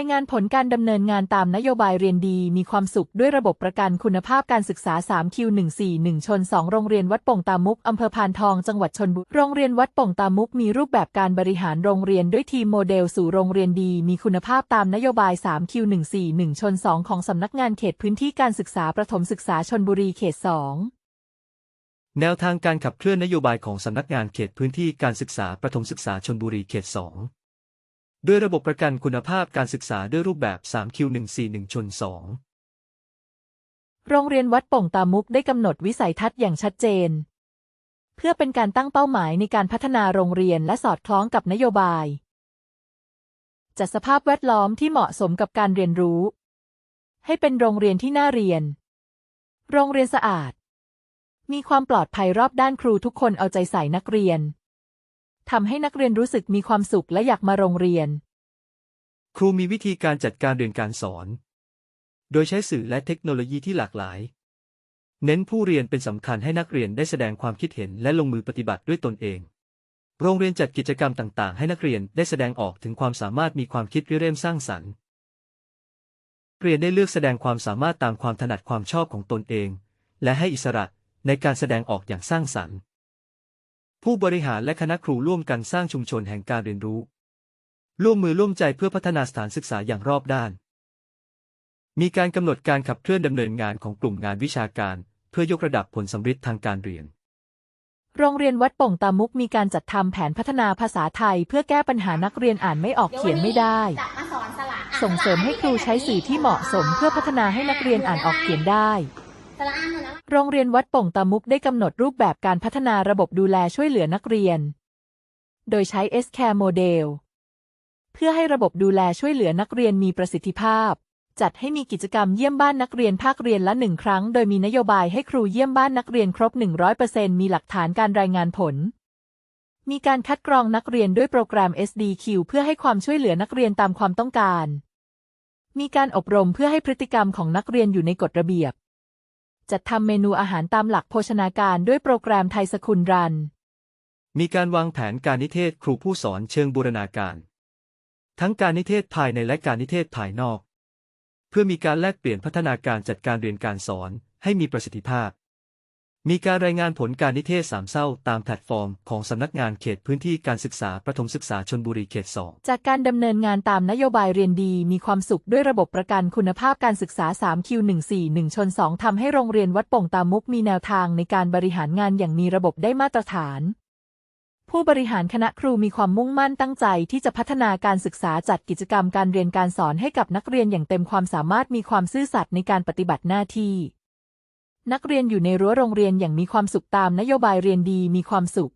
ายงานผลการดำเนินงานตามนโยบายเรียนดีมีความสุขด้วยระบบประกันคุณภาพการศึกษา 3Q141 ชน 2 โรงเรียนวัดป่งตามุกอำเภอพานทองจังหวัดชนบุรีโรงเรียนวัดป่งตามุกมีรูปแบบการบริหารโรงเรียนด้วยทีมโมเดลสู่โรงเรียนดี มีคุณภาพตามนโยบาย 3Q141 ชน 2 ของสำนักงานเขตพื้นที่การศึกษาประถมศึกษาชนบุรีเขต 2แนวทางการขับเคลื่อนนโยบายของสำนักงานเขตพื้นที่การศึกษาประถมศึกษาชนบุรีเขต 2 ด้วยระบบประกันคุณภาพการศึกษาด้วยรูปแบบ 3Q141 ชน 2 โรงเรียนวัดป่งตามุกได้กำหนดวิสัยทัศน์อย่างชัดเจน เพื่อเป็นการตั้งเป้าหมายในการพัฒนาโรงเรียนและสอดคล้องกับนโยบาย จัดสภาพแวดล้อมที่เหมาะสมกับการเรียนรู้ ให้เป็นโรงเรียนที่น่าเรียน โรงเรียนสะอาด มีความปลอดภัยรอบด้านครูทุกคนเอาใจใส่นักเรียน ทำให้นักเรียนรู้สึกมีความสุขและอยากมาโรงเรียน ครูมีวิธีการจัดการเรียนการสอน โดยใช้สื่อและเทคโนโลยีที่หลากหลาย เน้นผู้เรียนเป็นสำคัญให้นักเรียนได้แสดงความคิดเห็นและลงมือปฏิบัติด้วยตนเอง โรงเรียนจัดกิจกรรมต่างๆ ให้นักเรียนได้แสดงออกถึงความสามารถมีความคิดริเริ่มสร้างสรรค์เรียนได้เลือกแสดงความสามารถตามความถนัดความชอบของตนเอง และให้อิสระในการแสดงออกอย่างสร้างสรรค์ ผู้บริหารและคณะครูร่วมกันสร้างชุมชนแห่งการเรียนรู้ ร่วมมือร่วมใจเพื่อพัฒนาสถานศึกษาอย่างรอบด้าน มีการกำหนดการขับเคลื่อนดำเนินงานของกลุ่มงานวิชาการ เพื่อยกระดับผลสำฤทธิ์ทางการเรียน โรงเรียนวัดโป่งตามุกมีการจัดทำแผนพัฒนาภาษาไทย เพื่อแก้ปัญหานักเรียนอ่านไม่ออกเขียนไม่ได้ จะมาสอนสระอ่านส่งเสริมให้ครูใช้สื่อที่เหมาะสมเพื่อพัฒนาให้นักเรียนอ่านออกเขียนได้ โรงเรียนวัดป่งตามุกได้กำหนดรูปแบบการพัฒนาระบบดูแลช่วยเหลือนักเรียน โดยใช้ S-Care Model เพื่อให้ระบบดูแลช่วยเหลือนักเรียนมีประสิทธิภาพ จัดให้มีกิจกรรมเยี่ยมบ้านนักเรียนภาคเรียนละหนึ่งครั้ง โดยมีนโยบายให้ครูเยี่ยมบ้านนักเรียนครบ 100%มีหลักฐานการรายงานผล มีการคัดกรองนักเรียนด้วยโปรแกรม SDQ เพื่อให้ความช่วยเหลือนักเรียนตามความต้องการ มีการอบรมเพื่อให้พฤติกรรมของนักเรียนอยู่ในกฎระเบียบ จัดทำเมนูอาหารตามหลักโภชนาการด้วยโปรแกรมไทยสกุลรัน มีการวางแผนการนิเทศครูผู้สอนเชิงบูรณาการ ทั้งการนิเทศภายในและการนิเทศภายนอก เพื่อมีการแลกเปลี่ยนพัฒนาการจัดการเรียนการสอนให้มีประสิทธิภาพ มีการรายงานผลการนิเทศสามเศร้าตามแพลตฟอร์มของสำนักงานเขตพื้นที่การศึกษาประถมศึกษาชนบุรีเขตสองจากการดำเนินงานตามนโยบายเรียนดีมีความสุขด้วยระบบประกันคุณภาพการศึกษา 3Q141 ชน 2ทำให้โรงเรียนวัดโป่งตามุกมีแนวทางในการบริหารงานอย่างมีระบบได้มาตรฐาน ผู้บริหารคณะครูมีความมุ่งมั่นตั้งใจที่จะพัฒนาการศึกษาจัดกิจกรรมการเรียนการสอนให้กับนักเรียนอย่างเต็มความสามารถมีความซื่อสัตย์ในการปฏิบัติหน้าที่ นักเรียนอยู่ในรั้วโรงเรียนอย่างมีความสุขตามนโยบายเรียนดีมีความสุข